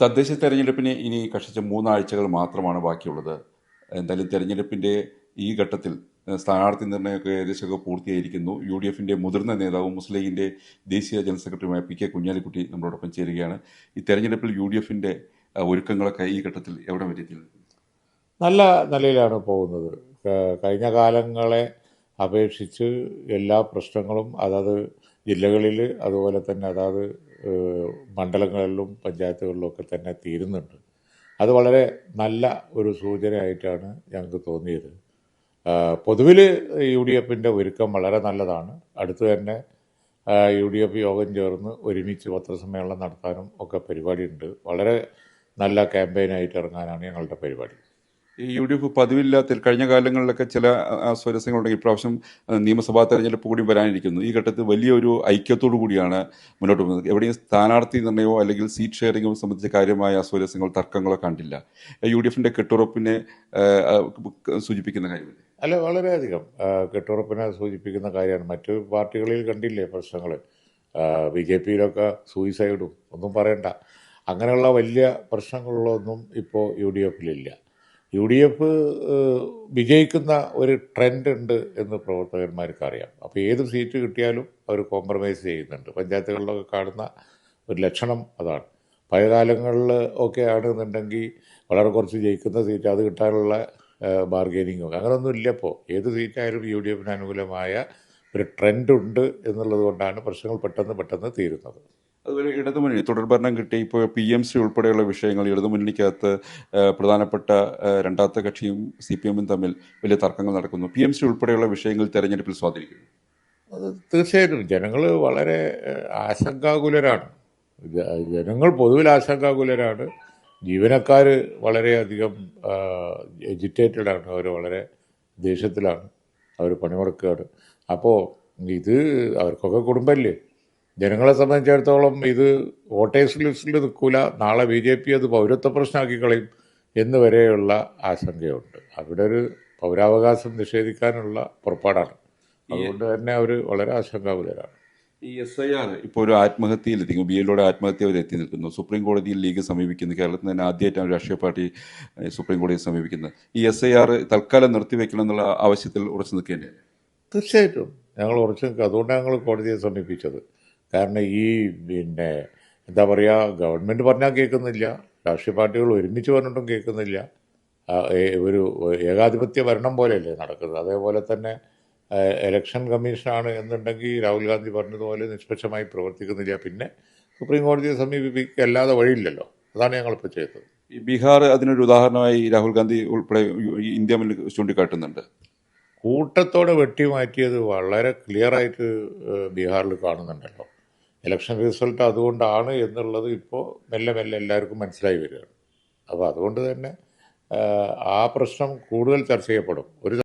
തദ്ദേശ തെരഞ്ഞെടുപ്പിന് ഇനി കഷിച്ച മൂന്നാഴ്ചകൾ മാത്രമാണ് ബാക്കിയുള്ളത്. എന്തായാലും തെരഞ്ഞെടുപ്പിന്റെ ഈ ഘട്ടത്തിൽ സ്ഥാനാർത്ഥി നിർണയമൊക്കെ ഏകദേശമൊക്കെ പൂർത്തിയായിരിക്കുന്നു. യു ഡി എഫിന്റെ മുതിർന്ന നേതാവും മുസ്ലിം ലീഗിന്റെ ദേശീയ ജനറൽ സെക്രട്ടറിയുമായ പി കെ കുഞ്ഞാലിക്കുട്ടി നമ്മളോടൊപ്പം ചേരുകയാണ്. ഈ തെരഞ്ഞെടുപ്പിൽ യു ഡി എഫിന്റെ ഒരുക്കങ്ങളൊക്കെ ഈ ഘട്ടത്തിൽ എവിടെ വരെ നല്ല നിലയിലാണ് പോകുന്നത്. കഴിഞ്ഞ കാലങ്ങളെ അപേക്ഷിച്ച് എല്ലാ പ്രശ്നങ്ങളും അതാത് ജില്ലകളിൽ അതുപോലെ തന്നെ അതാത് മണ്ഡലങ്ങളിലും പഞ്ചായത്തുകളിലും ഒക്കെ തന്നെ തീരുന്നുണ്ട്. അത് വളരെ നല്ല ഒരു സൂചനയായിട്ടാണ് ഞങ്ങൾക്ക് തോന്നിയത്. പൊതുവിൽ യു ഡി എഫിന്റെ ഒരുക്കം വളരെ നല്ലതാണ്. അടുത്ത് തന്നെ യു ഡി എഫ് യോഗം ചേർന്ന് ഒരുമിച്ച് പത്രസമ്മേളനം നടത്താനും ഒക്കെ പരിപാടിയുണ്ട്. വളരെ നല്ല ക്യാമ്പയിനായിട്ട് ഇറങ്ങാനാണ് ഞങ്ങളുടെ പരിപാടി. ഈ യു ഡി എഫ് പതിവില്ലാത്ത കഴിഞ്ഞ കാലങ്ങളിലൊക്കെ ചില സ്വരസ്യങ്ങളുണ്ടെങ്കിൽ ഇപ്രാവശ്യം നിയമസഭാ തെരഞ്ഞെടുപ്പ് കൂടി വരാനിരിക്കുന്നു. ഈ ഘട്ടത്തിൽ വലിയൊരു ഐക്യത്തോടു കൂടിയാണ് മുന്നോട്ട് പോകുന്നത്. എവിടെയും സ്ഥാനാർത്ഥി നിർണയമോ അല്ലെങ്കിൽ സീറ്റ് ഷെയറിങ്ങോ സംബന്ധിച്ച കാര്യമായ അസ്വരസ്യങ്ങൾ തർക്കങ്ങളോ കണ്ടില്ല. യു ഡി എഫിന്റെ കെട്ടുറപ്പിനെ സൂചിപ്പിക്കുന്ന കാര്യമില്ല അല്ല വളരെയധികം. കെട്ടുറപ്പിനെ സൂചിപ്പിക്കുന്ന കാര്യമാണ്. മറ്റു പാർട്ടികളിൽ കണ്ടില്ലേ പ്രശ്നങ്ങൾ? ബി ജെ പിയിലൊക്കെ സൂയിസൈഡും ഒന്നും പറയണ്ട. അങ്ങനെയുള്ള വലിയ പ്രശ്നങ്ങളൊന്നും ഇപ്പോൾ യു ഡി എഫിലില്ല. യു ഡി എഫ് വിജയിക്കുന്ന ഒരു ട്രെൻഡ് ഉണ്ട് എന്ന് പ്രവർത്തകന്മാർക്ക് അറിയാം അപ്പോൾ ഏത് സീറ്റ് കിട്ടിയാലും അവർ കോംപ്രമൈസ് ചെയ്യുന്നുണ്ട്. പഞ്ചായത്തുകളിലൊക്കെ കാണുന്ന ഒരു ലക്ഷണം അതാണ്. പഴയ കാലങ്ങളിൽ ഒക്കെ ആണെന്നുണ്ടെങ്കിൽ വളരെ കുറച്ച് ജയിക്കുന്ന സീറ്റ് അത് കിട്ടാനുള്ള ബാർഗെയിനിങ്ങും അങ്ങനെയൊന്നും ഇല്ല ഇപ്പോൾ ഏത് സീറ്റായാലും യു ഡി എഫിന് അനുകൂലമായ ഒരു ട്രെൻഡുണ്ട് എന്നുള്ളത് കൊണ്ടാണ് പ്രശ്നങ്ങൾ പെട്ടെന്ന് പെട്ടെന്ന് തീരുന്നത്. അതുപോലെ ഇടതുമുന്നണി തുടർഭരണം കിട്ടി. ഇപ്പോൾ പി എം സി ഉൾപ്പെടെയുള്ള വിഷയങ്ങൾ ഇടതുമുന്നണിക്കകത്ത് പ്രധാനപ്പെട്ട രണ്ടാമത്തെ കക്ഷിയും സി പി എമ്മും തമ്മിൽ വലിയ തർക്കങ്ങൾ നടക്കുന്നു. പി എം സി ഉൾപ്പെടെയുള്ള വിഷയങ്ങൾ തെരഞ്ഞെടുപ്പിൽ സ്വാധീനിക്കും അത് തീർച്ചയായിട്ടും ജനങ്ങൾ വളരെ ആശങ്കാകുലരാണ്. ജനങ്ങൾ പൊതുവിൽ ആശങ്കാകുലരാണ്. ജീവനക്കാർ വളരെയധികം എജിറ്റേറ്റഡ് ആണ് അവർ വളരെ ദേഷ്യത്തിലാണ്. അവർ പണിമുടക്കുകയാണ് അപ്പോൾ ഇത് അവർക്കൊക്കെ കുടുംബമല്ലേ ജനങ്ങളെ സംബന്ധിച്ചിടത്തോളം ഇത് വോട്ടേഴ്സ് ലിസ്റ്റിൽ നിൽക്കൂല. നാളെ ബി ജെ പി അത് പൗരത്വ പ്രശ്നമാക്കി കളയും എന്ന് വരെയുള്ള ആശങ്കയുണ്ട്. അവിടെ ഒരു പൗരാവകാശം നിഷേധിക്കാനുള്ള പുറപ്പാടാണ്. അതുകൊണ്ട് തന്നെ അവർ വളരെ ആശങ്കാകുലരാണ്. ഈ എസ് ഐ ആർ ഇപ്പോൾ ഒരു ആത്മഹത്യയിലെത്തിക്കും ബി എല്ലോടെ ആത്മഹത്യ വരെ എത്തി നിൽക്കുന്നു. സുപ്രീം കോടതിയിൽ ലീഗ് സമീപിക്കുന്നു. കേരളത്തിൽ തന്നെ ആദ്യമായിട്ടാണ് രാഷ്ട്രീയ പാർട്ടി സുപ്രീം കോടതിയെ സമീപിക്കുന്നത്. ഈ എസ് ഐ ആർ തൽക്കാലം നിർത്തിവെക്കണം എന്നുള്ള ആവശ്യത്തിൽ ഉറച്ചു നിൽക്കേണ്ടത് തീർച്ചയായിട്ടും. ഞങ്ങൾ ഉറച്ചു നിൽക്കുക അതുകൊണ്ടാണ് ഞങ്ങൾ കോടതിയെ സമീപിച്ചത്. കാരണം ഈ പിന്നെ എന്താ പറയുക ഗവൺമെന്റ് പറഞ്ഞാൽ കേൾക്കുന്നില്ല. രാഷ്ട്രീയ പാർട്ടികൾ ഒരുമിച്ച് പറഞ്ഞിട്ടും കേൾക്കുന്നില്ല. ഒരു ഏകാധിപത്യ ഭരണം പോലെയല്ലേ നടക്കുന്നത്. അതേപോലെ തന്നെ എലക്ഷൻ ഇലക്ഷൻ കമ്മീഷനാണ് എന്നുണ്ടെങ്കിൽ രാഹുൽ ഗാന്ധി പറഞ്ഞതുപോലെ നിഷ്പക്ഷമായി പ്രവർത്തിക്കുന്നില്ല. പിന്നെ സുപ്രീം കോടതിയെ സമീപിക്കുക അല്ലാതെ വഴിയില്ലല്ലോ. അതാണ് ഞങ്ങളിപ്പോൾ ചെയ്തത്. ഈ ബീഹാർ അതിനൊരു ഉദാഹരണമായി രാഹുൽ ഗാന്ധി ഉൾപ്പെടെ ഇന്ത്യ മുന്നിൽ ചൂണ്ടിക്കാട്ടുന്നുണ്ട്. കൂട്ടത്തോടെ വെട്ടിമാറ്റിയത് വളരെ ക്ലിയറായിട്ട് ബീഹാറിൽ കാണുന്നുണ്ടല്ലോ. ഇലക്ഷൻ റിസൾട്ട് അതുകൊണ്ടാണ് എന്നുള്ളത് ഇപ്പോൾ മെല്ലെ മെല്ലെ എല്ലാവർക്കും മനസ്സിലായി വരികയാണ്. അപ്പോൾ അതുകൊണ്ട് തന്നെ ആ, പ്രശ്നം കൂടുതൽ ചർച്ച ചെയ്യപ്പെടും. ഒരു